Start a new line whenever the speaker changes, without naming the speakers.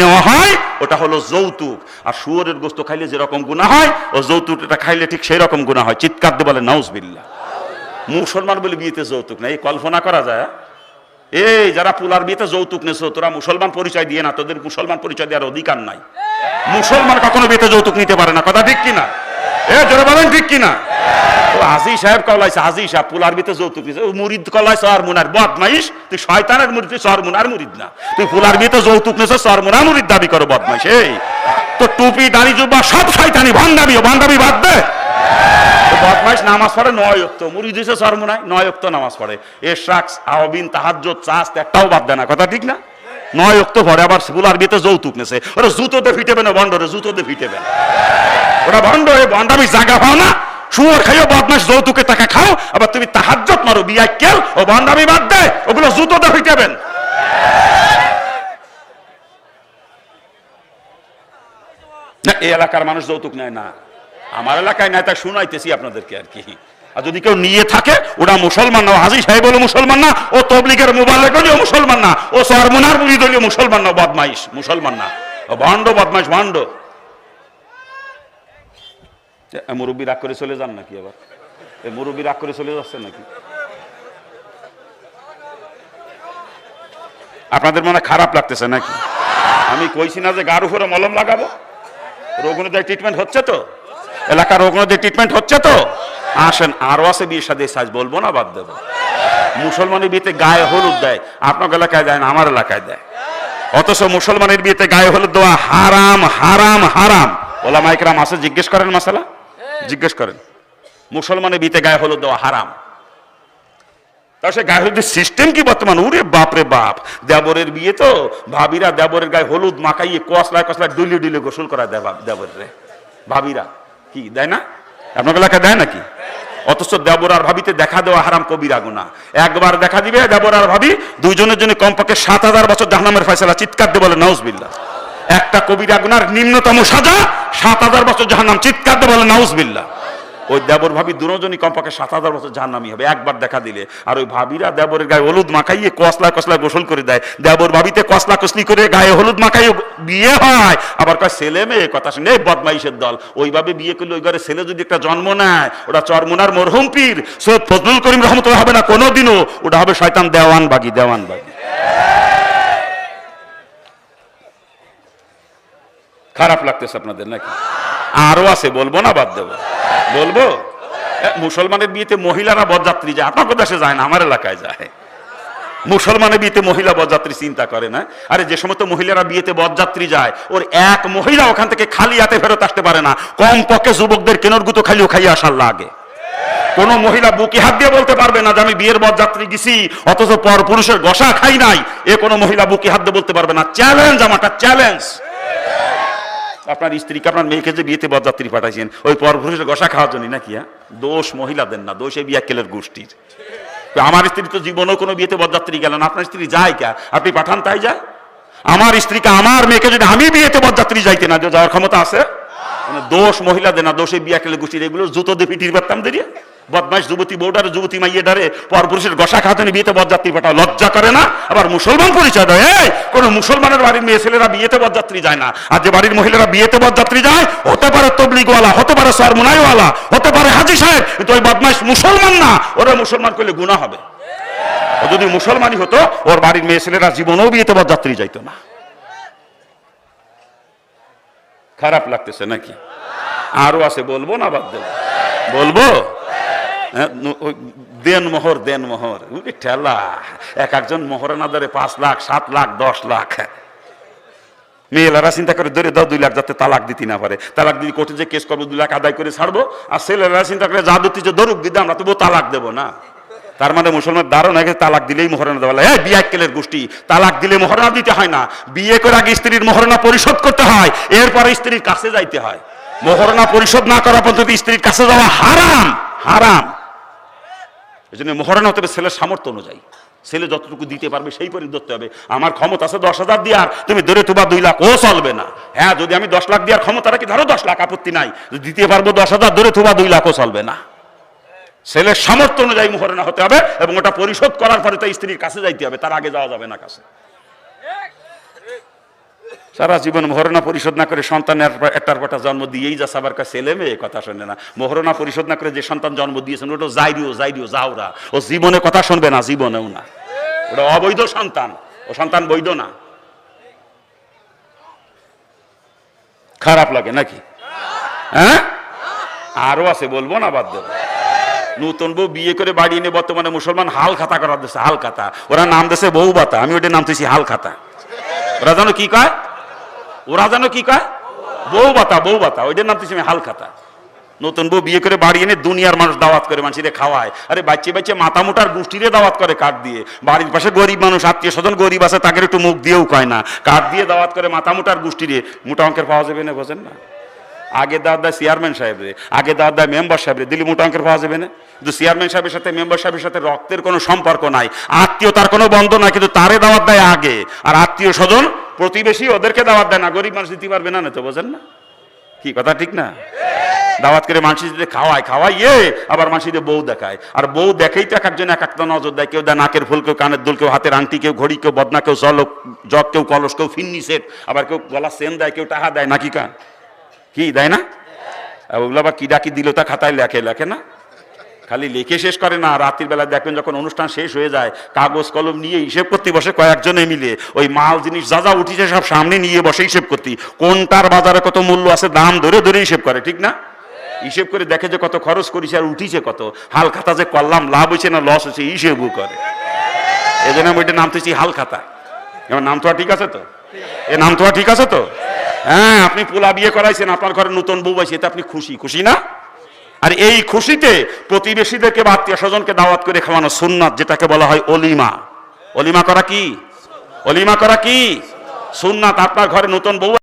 নেওয়া হয়? ওটা হলো যৌতুক। আর শুয়োরের গোস্ত খাইলে যেরকম গুণা হয়, ও যৌতুকটা খাইলে ঠিক সেই রকম গুণা হয়। চিৎকার দিয়ে বলে নাউজবিল্লা মুসলমান বলে, বিয়েতে যৌতুক না এই কল্পনা করা যায় এই যারা পুলার বিয়েতে যৌতুক নেছো তোরা মুসলমান পরিচয় দিয়ে না, তোদের মুসলমান পরিচয় দেওয়ার অধিকার নাই। মুসলমান কখনো বিয়েতে যৌতুক নিতে পারে না। কথা ঠিক কিনা? এ, জোরে বলেন, ঠিক কিনা? হাজি সাহেব কলাইছে হাজি সাহেব, পুলার বিতে যৌতুক ও মুরিদ কলাই সর মুনার, বদমাইশ? তুই শয়তানের মুরিদ, তুই সর মুরিদ না। তুই বিতে যৌতুক নিছে সর মুনার মুরিদ দাবি করো, বদমাইশ। এই, তো টুপি, দাড়ি, জুব্বা সব শয়তানি বাদ দে। বদমাইশ নামাজ পড়ে নয় অক্ত, মুরিদ হইছে সরমুনায় নয় অক্ত নামাজ পড়ে। তাহাজ্জুদ, চাস্ত, একটাও বাদ দেয় না। কথা ঠিক না? নয় অক্ত পরে আবার পুলার বিতে যৌতুক নেছে। ওরা জুতোতে ফিটেবে না বন্ডরে জুতোতে ফিটেবে ওরা ভণ্ড এ ভণ্ডামি জায়গা পাও না। শুয়োর খাইও বদমাস যৌতুকে টাকা খাও, আবার তুমি তাহাজ্জত মারো, বিয়া কেল, ও ভণ্ডামি বাদ দে ওগুলো জুতোতে ফিটাবেন না, এই এলাকার মানুষ যৌতুক নেয় না। আমার এলাকায় নেয়, তা শুনাইতেছি আপনাদেরকে আর কি। আর যদি কেউ নিয়ে থাকে, ওরা মুসলমান না হাজি সাহেব হলো মুসলমান না, ও তবলিগের মোবাইলের হলেও মুসলমান না, ও সরমনার হলেও মুসলমান না বদমাইশ মুসলমান না, ও ভণ্ড বদমাইশ ভণ্ড মুরব্বী রাগ করে চলে যান নাকি আবার? এ মুরব্বী রাগ করে চলে যাচ্ছে নাকি? আপনাদের মনে খারাপ লাগতেছে নাকি? আমি কইছি না যে গার উপরে মলম লাগাবো। রোগ অনুযায়ী ট্রিটমেন্ট হচ্ছে তো? এলাকার রোগ অনুযায়ী ট্রিটমেন্ট হচ্ছে তো? আসেন, আরও আছে বিয়ের সাথে সাজ, বলব না, বাদ দেবো। মুসলমানের বিয়েতে গায়ে হলুদ দেয়, আপনার এলাকায় দেয় না, আমার এলাকায় দেয়। অথচ মুসলমানের বিয়েতে গায়ে হলুদ দেওয়া হারাম হারাম হারাম। ওলা মাইকরাম আছে, জিজ্ঞেস করেন মাসালা জিজ্ঞেস করেন, মুসলমানের বিতে গায়ে হলুদ দেওয়া হারাম? তা সে গায়ে হলুদের সিস্টেম কি বর্তমান? উরে বাপ রে বাপ। দেবরের বিয়ে তো, ভাবিরা দেবরের গায়ে হলুদ মাখাইয়ে কসলায় কসলায় ডুলে ডুলে গোসল করা দেবরের রে। ভাবিরা, কি, দেয় না? আপনার এলাকায় দেয় নাকি? অথচ দেবর আর ভাবিতে দেখা দেওয়া হারাম কবিরা গুণা একবার দেখা দিবে দেবর আর ভাবি, দুইজনের জন্য কমপক্ষে সাত হাজার বছর জাহান্নামের ফয়সালা চিৎকার দিয়ে বলে নাউজবিল্লা একটা কবিরা গুনার নিম্নতম সাজা, সাত হাজার বছর জাহান্নাম। চিৎকার দিয়ে বলে নাউজবিল্লা ওই দেবর ভাবি দুজনই কমপক্ষে সাত হাজার বছর জাহান্নামি হবে, একবার দেখা দিলে। আর ওই ভাবিরা দেবরের গায়ে হলুদ মাখাইয়ে কসলা কসলা গোসল করে দেয়। দেবর ভাবিতে কসলা কসলি করে গায়ে হলুদ মাখাইয়ে বিয়ে হয়। আবার কয়, ছেলে মেয়ে, কথা শুনে বদমাইশের দল। ওইভাবে বিয়ে করলে ওই ঘরে ছেলে যদি একটা জন্ম নেয়, ওটা চরমুনার মরহুম পীর। সৈয়দ ফজলুল করিম রহমতুল্লাহ হবে না কোনোদিনও। ওটা হবে শয়তান দেওয়ান বাগি দেওয়ান বাগি খারাপ লাগতেছে আপনাদের নাকি? আরও আছে, বলব না, বাদ দেবো। বলব? মুসলমানের বিয়েতে মহিলারা বরযাত্রী যায়, আপনার দেশে যায় না? আমার এলাকায় যায়। মুসলমানের বিয়েতে মহিলা বরযাত্রী চিন্তা করে না? আরে, যে সমস্ত মহিলারা বিয়েতে বরযাত্রী যায়, ওর এক মহিলা ওখান থেকে খালি হাতে ফেরত আসতে পারে না। কম পক্ষে যুবকদের কেনর গুতো খালিও খাইয়ে আসার লাগে। কোন মহিলা বুকে হাত দিয়ে বলতে পারবে না যে আমি বিয়ের বরযাত্রী গেছি, অথচ পর পুরুষের গসা খাই নাই। এ কোনো মহিলা বুকে হাত দিয়ে বলতে পারবে না। চ্যালেঞ্জ, আমারটা চ্যালেঞ্জ। আপনার স্ত্রীকে আপনার মেয়েকে যে বিয়েতে বরযাত্রী পাঠাইছেন, ওই পরপুরুষের গসা খাওয়ার জন্য নাকি হ্যাঁ? দোষ মহিলাদের না, দোষ এই বিয়াক্কেলের গোষ্ঠীর। আমার স্ত্রী তো জীবনেও কোনো বিয়েতে বরযাত্রী গেলেন আপনার স্ত্রী যায় কে? আপনি পাঠান তাই যায়? আমার স্ত্রীকে, আমার মেয়েকে যদি আমি বিয়েতে বরযাত্রী যাইতে না যাওয়ার ক্ষমতা আছে? মানে দোষ মহিলাদের না, দোষে বিয়াকেলে গোষ্ঠীর, এগুলো জুতো দিয়ে পিটির পারতাম দেরিয়ে? বদমাস যুবতী বউডারে যুবতী মাইয়ে ডারে পরপুরুষের গসা খাওয়াতে বিয়েতে বরযাত্রী পাঠাও। লজ্জা করে না? আবার মুসলমান পরিচয় দেয়। এই, কোন মুসলমানের বাড়ির মেয়ে ছেলেরা বিয়েতে বরযাত্রী যায় না। আর যে বাড়ির মহিলারা বিয়েতে বরযাত্রী যায়, হতে পারে তবলিগওয়ালা, হতে পারে সরমুনাইওয়ালা, হতে পারে হাজি সাহেব, কিন্তু ওই বদমাস মুসলমান না। ওরা মুসলমান করলে গুণা হবে। যদি মুসলমানই হতো, ওর বাড়ির মেয়ে ছেলেরা জীবনেও বিয়েতে বরযাত্রী যাইতো না। খারাপ লাগতেছে নাকি? আরও আছে, বলব না বাদ দেবো? বলব? দেন মোহর দেন মোহর। ঠেলা, এক একজন মোহরে না ধরে পাঁচ লাখ, সাত লাখ, দশ লাখ। মেয়েলারা চিন্তা করে, ধরে দাও দুই লাখ, যাতে তালাক দিতে না পারে। তালাক দিদি কোর্টে যে কেস করব, দুই লাখ আদায় করে ছাড়বো, আর ছেলেরা চিন্তা করে, যা দিতে যে ধরুক দিদি আমরা তবুও তালাক দেবো না। তার মানে মুসলমান আগে তালাক দিলেই মহরণা দেওয়া হ্যাঁ বিয়াক্কেলের গোষ্ঠী, তালাক দিলে মহরণা দিতে হয় না। বিয়ে করে আগে স্ত্রীর মহরণা পরিশোধ করতে হয়, এরপরে স্ত্রীর কাছে যাইতে হয়। মহরণা পরিশোধ না করা পর্যন্ত স্ত্রীর কাছে যাওয়া হারাম হারাম। এই জন্য মহরণা হতে হবে ছেলের সামর্থ্য অনুযায়ী। ছেলে যতটুকু দিতে পারবে সেই পরি ধরতে হবে। আমার ক্ষমতা আছে দশ হাজার দেওয়ার তুমি ধরে তোমার দুই লাখ, ও চলবে না। হ্যাঁ যদি আমি দশ লাখ দেওয়ার ক্ষমতা রাখি ধরো দশ লাখ আপত্তি নাই। যদি দিতে পারব দশ হাজার, ধরে তোমার দুই লাখও চলবে না। ছেলের সামর্থ্য অনুযায়ী মোহরণা হতে হবে এবং ওটা পরিশোধ করার পরে তাই স্ত্রীর কাছে যাইতে হবে, তার আগে যাওয়া যাবে না কাছে। সারা জীবন মোহরণা পরিশোধ না করে সন্তানের একটার একটা জন্ম দিয়েই যা সাবার কাছে ছেলে মেয়ে, কথা শোনে না। মোহরণা পরিশোধ না করে যে সন্তান জন্ম দিয়েছেন, ওটা জাইরিও জাইরিও, যাওরা। ও জীবনে কথা শুনবে না, জীবনেও না। ওটা অবৈধ সন্তান, ও সন্তান বৈধ না। খারাপ লাগে নাকি? হ্যাঁ? আরও আছে, বলব না, বাদ দেবো। নতুন বউ বিয়ে করে বাড়ি এনে বর্তমানে মুসলমান হাল খাতা করা দিচ্ছে হাল খাতা। ওরা নাম দিছে বউ বাতা আমি ওটা নাম দিয়েছি হাল খাতা। ওরা জানো কি কয়? ওরা জানো কি কয়? বউ বাতা বউ বাতা ওইটার নাম আমি হাল খাতা নতুন বউ বিয়ে করে বাড়ি এনে দুনিয়ার মানুষ দাওয়াত করে, মানুষের খাওয়ায়। আরে বাচ্চা বাচ্চা মাথা মোটার গোষ্ঠীরে দাওয়াত করে কাঠ দিয়ে। বাড়ির পাশে গরিব মানুষ, আত্মীয় স্বজন গরিব আছে, তাকে একটু মুখ দিয়েও কয় না। কাঠ দিয়ে দাওয়াত করে মাথা মোটার গোষ্ঠীরে। মোটা অঙ্কের পাওয়া যাবে না, বোঝেন না? আগে দাওয়াত দেয় চেয়ারম্যান সাহেবরে আগে দাওয়াত দেয় মেম্বার সাহেবরে দিল্লি মোটা অঙ্কের পাওয়া যাবে না? কিন্তু চেয়ারম্যান সাহেবের সাথে, মেম্বার সাহেবের সাথে রক্তের কোনো সম্পর্ক নাই। আত্মীয়তার কোনো বন্ধ নাই, কিন্তু তারে দাওয়াত দেয় আগে। আর আত্মীয় স্বজন প্রতিবেশী ওদেরকে দাওয়াত দেয় না, গরিব মানুষ দিতে পারবে না না তো বোঝেন না। কি কথা ঠিক না? দাওয়াত করে যদি খাওয়ায়, খাওয়াইয়ে আবার মাসিদের বউ দেখায়। আর বউ দেখেই তো এক একজন এক একটা নজর দেয়, কেউ দেয় নাকের ফুল, কেউ কানের দুল, কেউ হাতের আংটি, কেউ ঘড়ি, কেউ বদনা, কেউ জল, জগ, কেউ কলস, কেউ ফিন্নি সেট, আবার কেউ গলা সেন দেয়, কেউ টাহা দেয়, নাকি কান কি, দেয় না? ওগুলো আবার কি ডাকি দিল তা খাতায় লেখে লেখে না? খালি লিখে শেষ করে না, রাত্রির বেলা দেখবেন যখন অনুষ্ঠান শেষ হয়ে যায়, কাগজ কলম নিয়ে হিসেব করতে বসে কয়েকজনে মিলে, ওই মাল জিনিস যা যা উঠিছে সব সামনে নিয়ে বসে হিসেব করতে। কোনটার বাজারে কত মূল্য আছে, দাম ধরে ধরে হিসেব করে, ঠিক না? হিসেব করে দেখে যে কত খরচ করিছে আর উঠিছে কত। হাল খাতা যে করলাম, লাভ হয়েছে না লস হয়েছে, হিসেবও করে। এই জন্য আমি ওইটা নাম হাল খাতা এবার নাম তো আর ঠিক আছে তো? এ নাম তো আর ঠিক আছে তো? হ্যাঁ আপনি পোলা বিয়ে করাইছেন, আপনার ঘরে নতুন বউ আছে এতে আপনি খুশি খুশি না? আর এই খুশিতে প্রতিবেশীদেরকে বা আত্মীয় স্বজনকে দাওয়াত করে খাওয়ানো সুন্নাত, যেটাকে বলা হয় অলিমা। অলিমা করা কি? অলিমা করা কি? সুন্নাত। আপনার ঘরে নতুন বউ